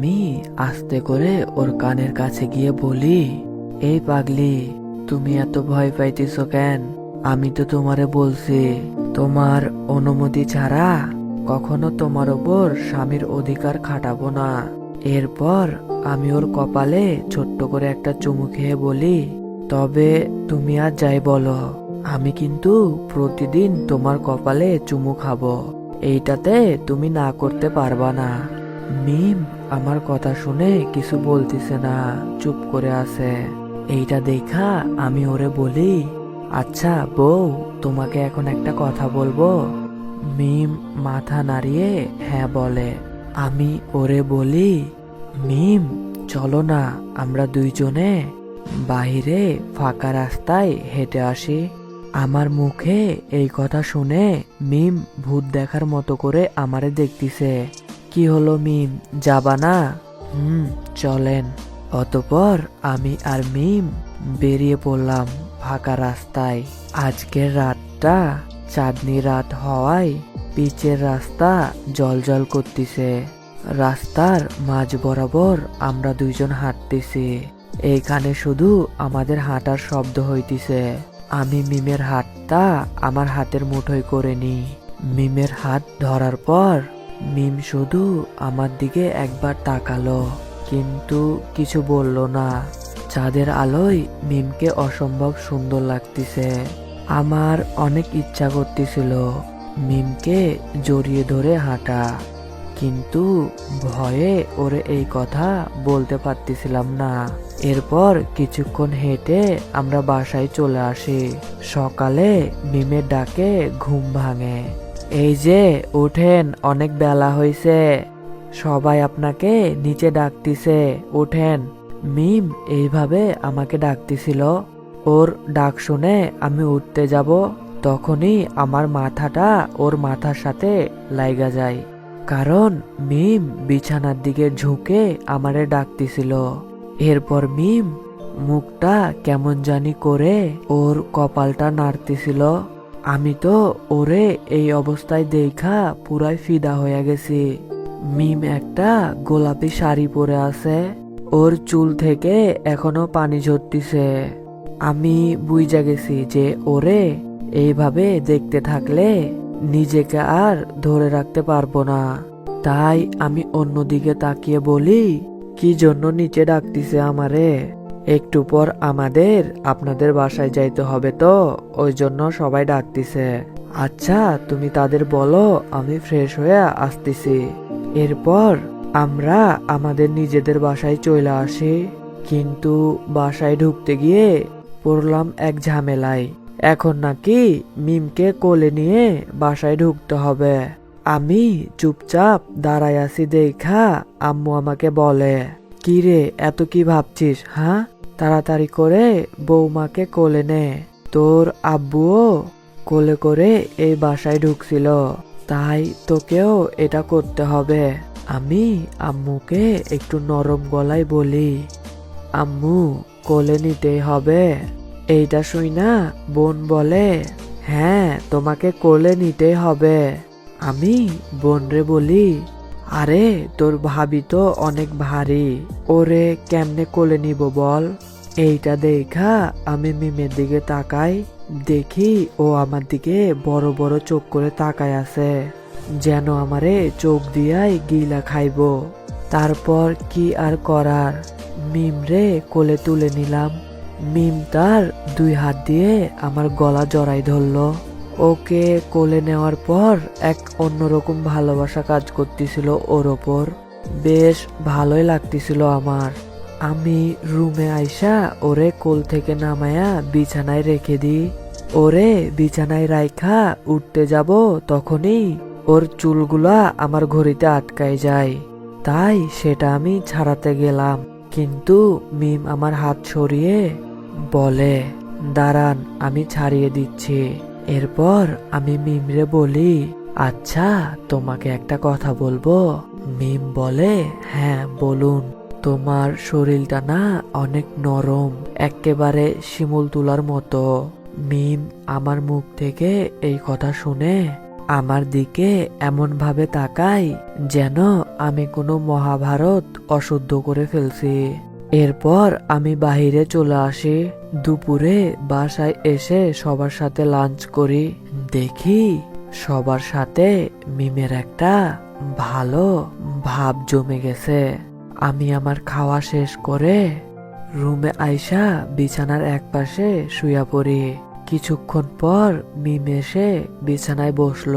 আমি আস্তে করে ওর কানের কাছে গিয়ে বলি, এই পাগলি, তুমি এত ভয় পাইতেছ কেন? আমি তো তোমারে বলছি, তোমার অনুমতি ছাড়া কখনো তোমার ওপর স্বামীর অধিকার খাটাবো না। এরপর আমি ওর কপালে ছোট্ট করে একটা চুমু খেয়ে বলি, তবে তুমি আর যাই বলো, আমি কিন্তু প্রতিদিন তোমার কপালে চুমু খাব। এইটাতে তুমি না করতে পারবা না। মিম আমার কথা শুনে কিছু বলতেছে না, চুপ করে আছে। এইটা দেখা আমি ওরে বলি আচ্ছা বউ, তোমাকে এখন একটা কথা বলব। মিম মাথা নাড়িয়ে হ্যাঁ বলে। আমি ওরে বলি, মিম, চলো না, আমরা দুইজনে বাইরে ফাঁকা রাস্তায় হেঁটে আসি। আমার মুখে এই কথা শুনে মিম ভূত দেখার মতো করে আমারে দেখতিছে। কি হলো মিম? যাবা না? হুম, চলেন। অতপর আমি আর মিম বেরিয়ে পড়লাম ফাঁকা রাস্তায়। আজকের রাতটা চাঁদনি রাত হওয়ায় পিচের রাস্তা জলজল করতেছে। রাস্তার মাঝ বরাবর আমরা দুইজন হাঁটতেছি। এইখানে শুধু আমাদের হাঁটার শব্দ হইতেছে। আমি মিমের হাতটা আমার হাতের মুঠোয় করে নি মিমের হাত ধরার পর মিম শুধু আমার দিকে একবার তাকালো, কিন্তু কিছু বলল না। চাঁদের আলোয় মিমকে অসম্ভব সুন্দর লাগতেছে। আমার অনেক ইচ্ছা করতেছিল মিমকে জড়িয়ে ধরে হাঁটা, কিন্তু ভয়ে ওরে এই কথা বলতে পারতেছিলাম না। এরপর কিছুক্ষণ হেঁটে আমরা বাসায় চলে আসি। সকালে মিমের ডাকে ঘুম ভাঙে। এই যে ওঠেন অনেক বেলা হয়েছে সবাই আপনাকে নিচে ডাকতিছে ওঠেন মিম এইভাবে আমাকে ডাকতেছিল। ওর ডাক শুনে আমি উঠতে যাব, তখনই আমার মাথাটা ওর মাথার সাথে লাইগা যায়। কারণ মিম বিছানার দিকে ঝুঁকে আমারে ডাকতেছিল। এরপর মিম মুখটা কেমন জানি করে ওর কপালটা নাড়তেছিল। আমি তো ওরে এই অবস্থায় দেখা পুরাই ফিদা হয়ে গেছি। মিম একটা গোলাপি শাড়ি পরে আছে। ওর চুল থেকে এখনও পানি ঝরতিছে। আমি বুঝা গেছি যে ওরে এইভাবে দেখতে থাকলে নিজেকে আর ধরে রাখতে পারব না। তাই আমি অন্যদিকে তাকিয়ে বলি, কি জন্য নিচে ডাকতিছে আমারে? একটু পর আমাদের, আপনাদের বাসায় যাইতে হবে তো ওই জন্য সবাই ডাকতিছে। আচ্ছা তুমি তাদের বলো, আমি ফ্রেশ হয়ে আসতেছি। এরপর আমরা আমাদের নিজেদের বাসায় চলে আসি। কিন্তু বাসায় ঢুকতে গিয়ে পড়লাম এক ঝামেলায়। এখন নাকি মিমকে কোলে নিয়ে বাসায় ঢুকতে হবে। আমি চুপচাপ দাঁড়ায় আছি দেখা, আম্মু আমাকে বলে কি রে এত কি ভাবছিস হ্যাঁ? তাড়াতাড়ি করে বৌমাকে কোলে নে। তোর আব্বুও কোলে করে এই বাসায় ঢুকছিল। তাই তোকেও এটা করতে হবে। আমি আম্মুকে একটু নরম গলায় বলি, আম্মু, কোলে নিতেই হবে। এইটা শুই না, বোন বলে হ্যাঁ তোমাকে কোলে নিতেই হবে। আমি বোনরে বলি, আরে, তোর ভাবি তো অনেক ভারী, ওরে কেমনে কোলে নিব বল? এইটা দেখা আমি মিমের দিকে তাকাই, দেখি ও আমার দিকে বড় বড় চোখ করে তাকায় আছে, যেন আমারে চোখ দিয়াই গিলা খাইব। তারপর কি আর করার? মিমরে কোলে তুলে নিলাম। মিম তার দুই হাত দিয়ে আমার গলা জড়াই ধরলো। ওকে কোলে নেওয়ার পর এক অন্যরকম ভালোবাসা কাজ করতেছিল ওর ওপর। বেশ ভালোই লাগতেছিল আমার। আমি রুমে আইসা ওরে কোল থেকে নামায়া বিছানায় রেখে দিই। ওরে বিছানায় রাইখা উঠতে যাব তখনই ওর চুলগুলা আমার ঘড়িতে আটকায় যায়। তাই সেটা আমি ছাড়াতে গেলাম। কিন্তু মিম আমার হাত সরিয়ে বলে, দাঁড়ান, আমি ছাড়িয়ে দিচ্ছি। এরপর আমি মিমরে বলি আচ্ছা তোমাকে একটা কথা বলব? মিম বলে হ্যাঁ বলুন। তোমার শরীরটা না অনেক নরম, একেবারে শিমুল তুলার মতো। মিম আমার মুখ থেকে এই কথা শুনে আমার দিকে এমন ভাবে তাকায় যেন আমি কোনো মহাভারত অশুদ্ধ করে ফেলছি। এরপর আমি বাহিরে চলে আসি, দুপুরে বাসায় এসে সবার সাথে লাঞ্চ করি। দেখি সবার সাথে মিমের একটা ভালো ভাব জমে গেছে। আমি আমার খাওয়া শেষ করে রুমে আইসা বিছানার একপাশে শুয়া পড়ি। কিছুক্ষণ পর মিম এসে বিছানায় বসল।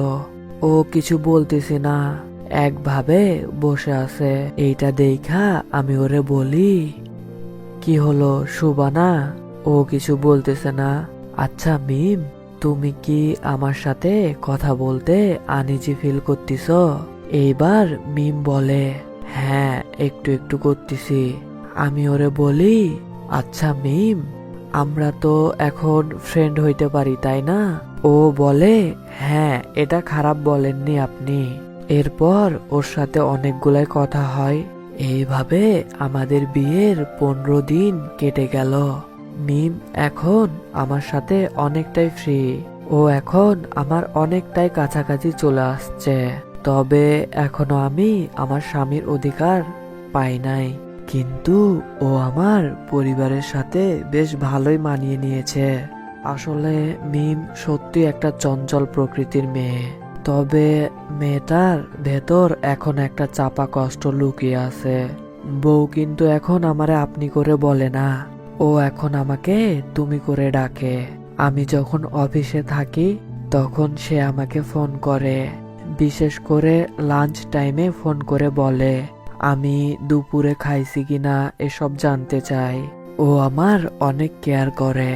ও কিছু বলতেছে না, একভাবে বসে আছে। এইটা দেখা আমি ওরে বলি, কি হলো সুবানা? ও কিছু বলতেছে না। আচ্ছা মিম, তুমি কি আমার সাথে কথা বলতে আনিজি ফিল করতেছ? এইবার মিম বলে হ্যাঁ একটু একটু করতেছি। আমি ওরে বলি আচ্ছা মিম, আমরা তো এখন ফ্রেন্ড হইতে পারি, তাই না? ও বলে হ্যাঁ এটা খারাপ বলেননি আপনি। এরপর ওর সাথে অনেকগুলাই কথা হয়। এইভাবে আমাদের বিয়ের পনেরো দিন কেটে গেল। মিম এখন আমার সাথে অনেকটাই ফ্রি ও এখন আমার অনেকটাই কাছাকাছি চলে আসছে। তবে এখনও আমি আমার স্বামীর অধিকার পাই নাই। কিন্তু ও আমার পরিবারের সাথে বেশ ভালোই মানিয়ে নিয়েছে। আসলে মিম সত্যি একটা চঞ্চল প্রকৃতির মেয়ে। তবে মেয়েটার ভেতর এখন একটা চাপা কষ্ট লুকিয়ে আছে। বউ কিন্তু এখন আমারে আপনি করে বলে না। ও এখন আমাকে তুমি করে ডাকে। আমি যখন অফিসে থাকি, তখন সে আমাকে ফোন করে। বিশেষ করে লাঞ্চ টাইমে ফোন করে বলে, আমি দুপুরে খাইছি কিনা এসব জানতে চাই। ও আমার অনেক কেয়ার করে।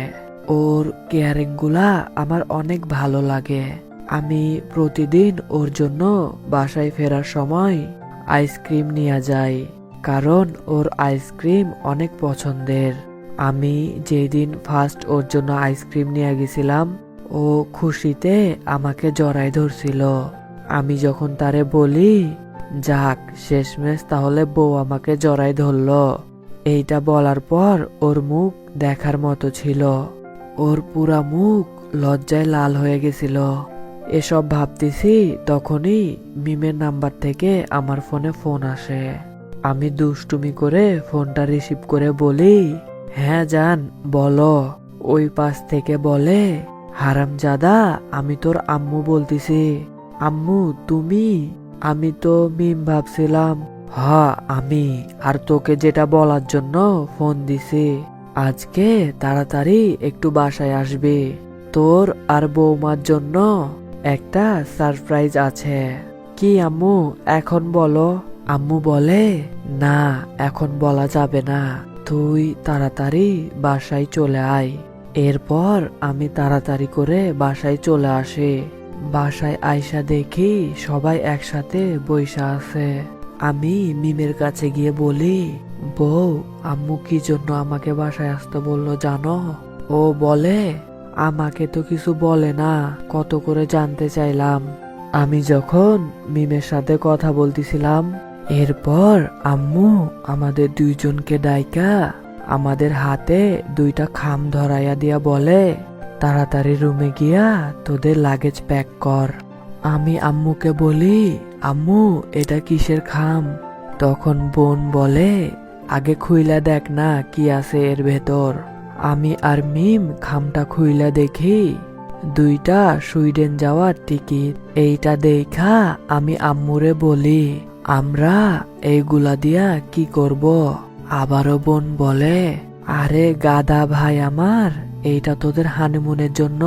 ওর কেয়ারিংগুলা আমার অনেক ভালো লাগে। আমি প্রতিদিন ওর জন্য বাসায় ফেরার সময় আইসক্রিম নিয়ে যাই, কারণ ওর আইসক্রিম অনেক পছন্দের। আমি যেদিন ফার্স্ট ওর জন্য আইসক্রিম নিয়ে গেছিলাম, ও খুশিতে আমাকে জড়াই ধরছিল। আমি যখন তারে বলি, যাক, শেষমেশ তাহলে বউ আমাকে জড়াই ধরলো। এইটা বলার পর ওর মুখ দেখার মতো ছিল। ওর পুরা মুখ লজ্জায় লাল হয়ে গেছিল। এসব ভাবতেছি তখনই মিমের নাম্বার থেকে আমার ফোনে ফোন আসে। আমি দুষ্টুমি করে ফোনটা রিসিভ করে বলি হ্যাঁ জান, বলো। ওই পাশ থেকে বলে হারাম হারামজাদা, আমি তোর আম্মু বলতেছি। আম্মু, তুমি? আমি তো মিম ভাবছিলাম। হা আমি। আর তোকে যেটা বলার জন্য ফোন দিছি। আজকে তাড়াতাড়ি একটু বাসায় আসবে। তোর আর বৌমার জন্য একটা সারপ্রাইজ আছে। কি আম্মু, এখন বলো? আম্মু বলে, না, এখন বলা যাবে না। তুই তাড়াতাড়ি বাসায় চলে আয়। এরপর আমি তাড়াতাড়ি করে বাসায় চলে আসি। বাসায় আয়সা দেখি সবাই একসাথে বৈশা আছে। আমি মিমের কাছে গিয়ে বলি, বউ, আম্মু কি জন্য আমাকে বাসায় আসতে বলল জানো? ও বলে, আমাকে তো কিছু বলে না, কত করে জানতে চাইলাম। আমি যখন মিমের সাথে কথা বলতেছিলাম, এরপর আম্মু আমাদের দুইজনকে ডাইকা আমাদের হাতে দুইটা খাম ধরাইয়া দিয়া বলে তাড়াতাড়ি রুমে গিয়া তোদের লাগেজ প্যাক কর। আমি আম্মুকে বলি, আম্মু, এটা কিসের খাম? তখন বোন বলে, আগে খুইলা দেখ না কি আছে এর ভেতর। আমি আর মিম খামটা খুইলা দেখি। দুইটা সুইডেন যাওয়ার টিকিট। এইটা দেখা আমি আম্মুরে বলি, আমরা এইগুলা দিয়া কি করব? আবারও বোন বলে আরে গাদা ভাই আমার, এইটা তোদের হানিমুনের জন্য।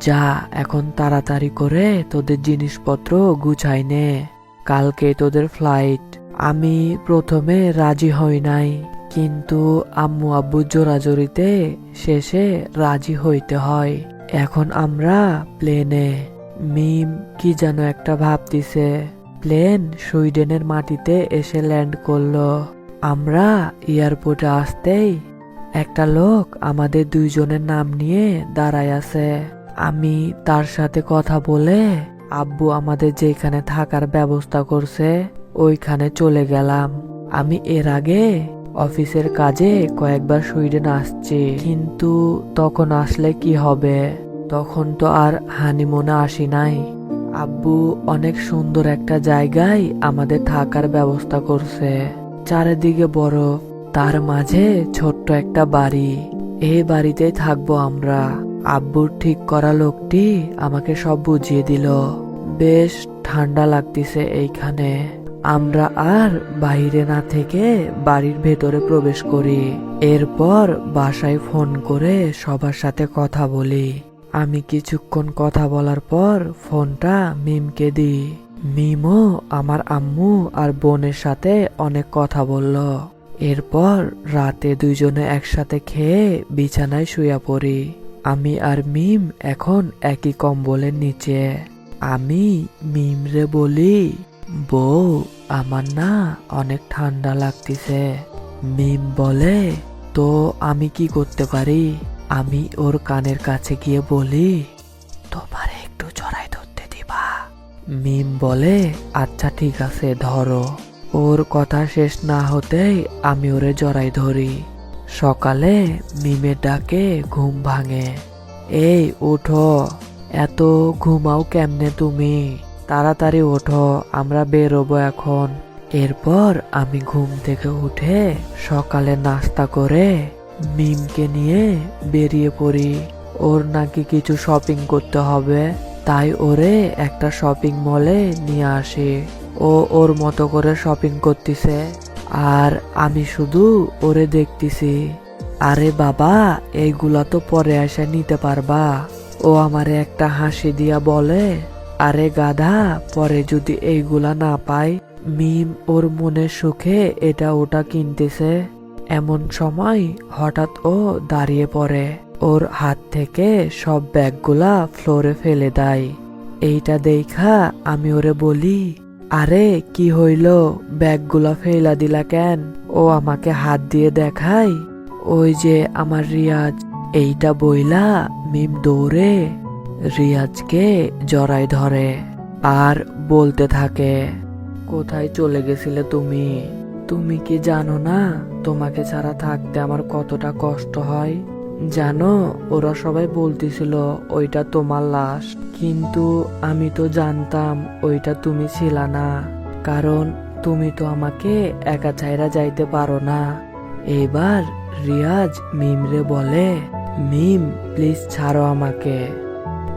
যা, এখন তাড়াতাড়ি করে তোদের জিনিসপত্র গুছাই নে। কালকে তোদের ফ্লাইট আমি প্রথমে রাজি হই নাই, কিন্তু আম্মু আব্বু জোরাজোরিতে শেষে রাজি হইতে হয়। এখন আমরা প্লেনে মিম কি যেন একটা ভাবতিছে। প্লেন সুইডেনের মাটিতে এসে ল্যান্ড করল। আমরা এয়ারপোর্টে আসতেই একটা লোক আমাদের দুইজনের নাম নিয়ে দাঁড়ায় আছে। আমি তার সাথে কথা বলে আব্বু আমাদের যেখানে থাকার ব্যবস্থা করছে, ওইখানে চলে গেলাম। আমি এর আগে অফিসের কাজে কয়েকবার সুইডেন আসছি, কিন্তু তখন আসলে কি হবে? তখন তো আর হানিমুনে আসি নাই। আব্বু অনেক সুন্দর একটা জায়গায় আমাদের থাকার ব্যবস্থা করছে। চারিদিকে বরফ তার মাঝে ছোট্ট একটা বাড়ি। এই বাড়িতেই থাকব আমরা। আব্বুর ঠিক করা লোকটি আমাকে সব বুঝিয়ে দিল। বেশ ঠান্ডা লাগতেছে এইখানে। আমরা আর বাইরে না থেকে বাড়ির ভেতরে প্রবেশ করি। এরপর বাসায় ফোন করে সবার সাথে কথা বলি। আমি কিছুক্ষণ কথা বলার পর ফোনটা মিমকে দিই। মিমও আমার আম্মু আর বোনের সাথে অনেক কথা বলল। এরপর রাতে দুইজনে একসাথে খেয়ে বিছানায় শুয়ে পড়ি। আমি আর মিম এখন একই কম্বলের নিচে। আমি মিমরে বলি, বউ, আমার না অনেক ঠান্ডা লাগতেছে। মিম বলে, তো আমি কি করতে পারি? আমি ওর কানের কাছে গিয়ে বলি, তোমার একটু জড়াই ধরতে দিবা। মিম বলে আচ্ছা ঠিক আছে, ধরো। ওর কথা শেষ না হতেই আমি ওরে জড়াই ধরি। সকালে মিমের ডাকে ঘুম ভাঙে। এই, ওঠো। এত ঘুমাও কেমনে তুমি? তাড়াতাড়ি ওঠো, আমরা বেরোবো এখন। এরপর আমি ঘুম থেকে উঠে সকালে নাস্তা করে মিমকে নিয়ে বেরিয়ে পড়ি। ওর নাকি কিছু শপিং করতে হবে, তাই ওরে একটা শপিং মলে নিয়ে আসি। ও ওর মতো করে শপিং করতেছে। আর আমি শুধু ওরে দেখতেছি। আরে বাবা এইগুলা তো পরে এসে নিতে পারবা। ও আমারে একটা হাসি দিয়া বলে, আরে গাধা, পরে যদি এইগুলা না পাই, মিম ওর মনের সুখে এটা ওটা কিনতেছে। এমন সময় হঠাৎ ও দাঁড়িয়ে পড়ে। ওর হাত থেকে সব ব্যাগগুলা ফ্লোরে ফেলে দেয়। এইটা দেখা আমি ওরে বলি আরে, কি হইল? ব্যাগগুলা ফেলা দিলা কেন? ও আমাকে হাত দিয়ে দেখায়। ওই যে আমার রিয়াজ, এইটা বইলা মিম দৌড়ে, রিয়াজকে জড়াই ধরে আর বলতে থাকে, কোথায় চলে গেছিলে তুমি? তুমি কি জানো না? তোমাকে ছাড়া থাকতে আমার কতটা কষ্ট হয়? জানো, ওরা সবাই বলতেছিল, ওইটা তোমার লাশ। কিন্তু আমি তো জানতাম, ওইটা তুমি ছিল না। কারণ তুমি তো আমাকে একা ছাইরা যাইতে পারো না। এবার রিয়াজ মিমরে বলে, মিম, প্লিজ ছাড়ো আমাকে।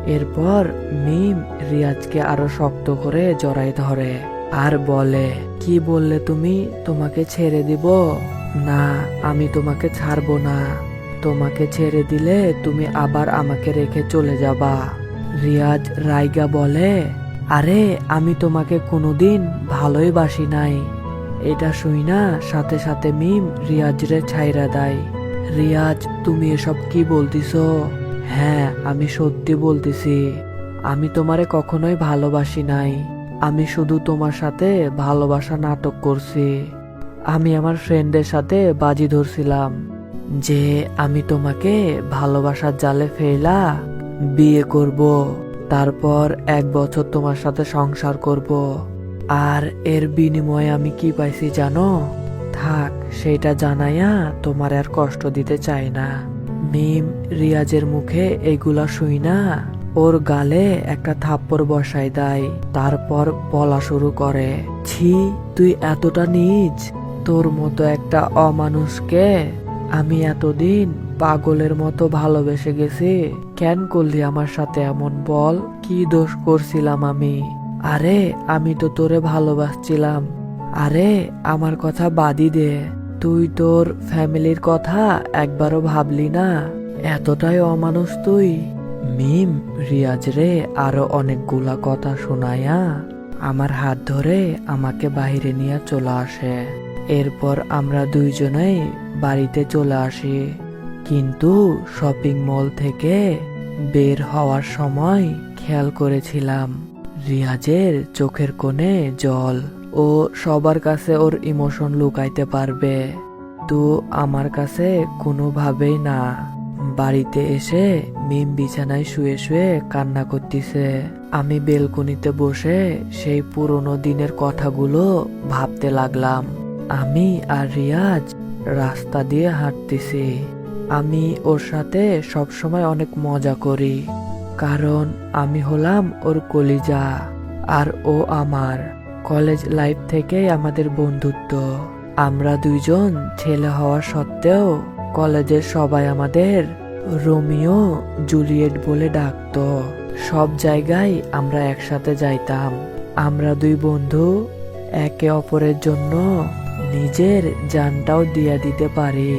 এরপর মিম রিয়াজকে আরও শক্ত করে জড়াই ধরে আর বলে, কি বললে তুমি? তোমাকে ছেড়ে দিব? না, আমি তোমাকে ছাড়বো না। তোমাকে ছেড়ে দিলে তুমি আবার আমাকে রেখে চলে যাবা। রিয়াজ রাইগা বলে, আরে, আমি তোমাকে কোনোদিন ভালোই বাসি নাই। এটা শুই না, সাথে সাথে মিম রিয়াজরে ছাইরা দেয়। রিয়াজ, তুমি এসব কি বলতিছো? হ্যাঁ আমি সত্যি বলতেছি, আমি তোমারে কখনোই ভালোবাসি নাই। আমি শুধু তোমার সাথে ভালোবাসা নাটক করছি। আমি আমার ফ্রেন্ডের সাথে বাজি ধরছিলাম। যে আমি তোমাকে ভালোবাসার জালে ফেলা বিয়ে করব, তারপর এক বছর তোমার সাথে সংসার করব। আর এর বিনিময়ে আমি কি পাইছি জানো? থাক সেটা জানাইয়া তোমার আর কষ্ট দিতে চাই না। মিম রিয়াজের মুখে এগুলা শুই না। ওর গালে একটা থাপ্পড় বসাই দেয়, তারপর বলা শুরু করে, ছি, তুই এতটা নিজ? তোর মতো একটা অমানুষকে আমি এতদিন পাগলের মতো ভালোবেসে গেছি। কেন করলি আমার সাথে এমন বল? কি দোষ করছিলাম আমি? আরে, আমি তো তোরে ভালোবাসছিলাম। আরে, আমার কথা বাদি দে। তুই তোর ফ্যামিলির কথা একবারও ভাবলি না? এতটাই অমানুষ তুই। মিম, রিয়াজ রে, আরও অনেকগুলা কথা শোনায়া আমার হাত ধরে আমাকে বাইরে নিয়ে চলে আসে। এরপর আমরা দুইজনেই বাড়িতে চলে আসি। কিন্তু শপিং মল থেকে বের হওয়ার সময় খেয়াল করেছিলাম, রিয়াজের চোখের কোণে জল ও সবার কাছে ওর ইমোশন লুকাইতে পারবে। তো আমার কাছে কোনোভাবেই না। বাড়িতে এসে মিম বিছানায় শুয়ে শুয়ে কান্না করতেছে। আমি বেলকনিতে বসে সেই পুরনো দিনের কথাগুলো ভাবতে লাগলাম। আমি আর রিয়াজ রাস্তা দিয়ে হাঁটতেছি। আমি ওর সাথে সবসময় অনেক মজা করি, কারণ আমি হলাম ওর কলিজা আর ও আমার কলেজ লাইফ থেকেই আমাদের বন্ধুত্ব। আমরা দুইজন ছেলে হওয়া সত্ত্বেও কলেজের সবাই আমাদের রোমিও, জুলিয়েট বলে ডাকতো। সব জায়গায় আমরা একসাথে যাইতাম। আমরা দুই বন্ধু একে অপরের জন্য নিজের জানটাও দিয়া দিতে পারি।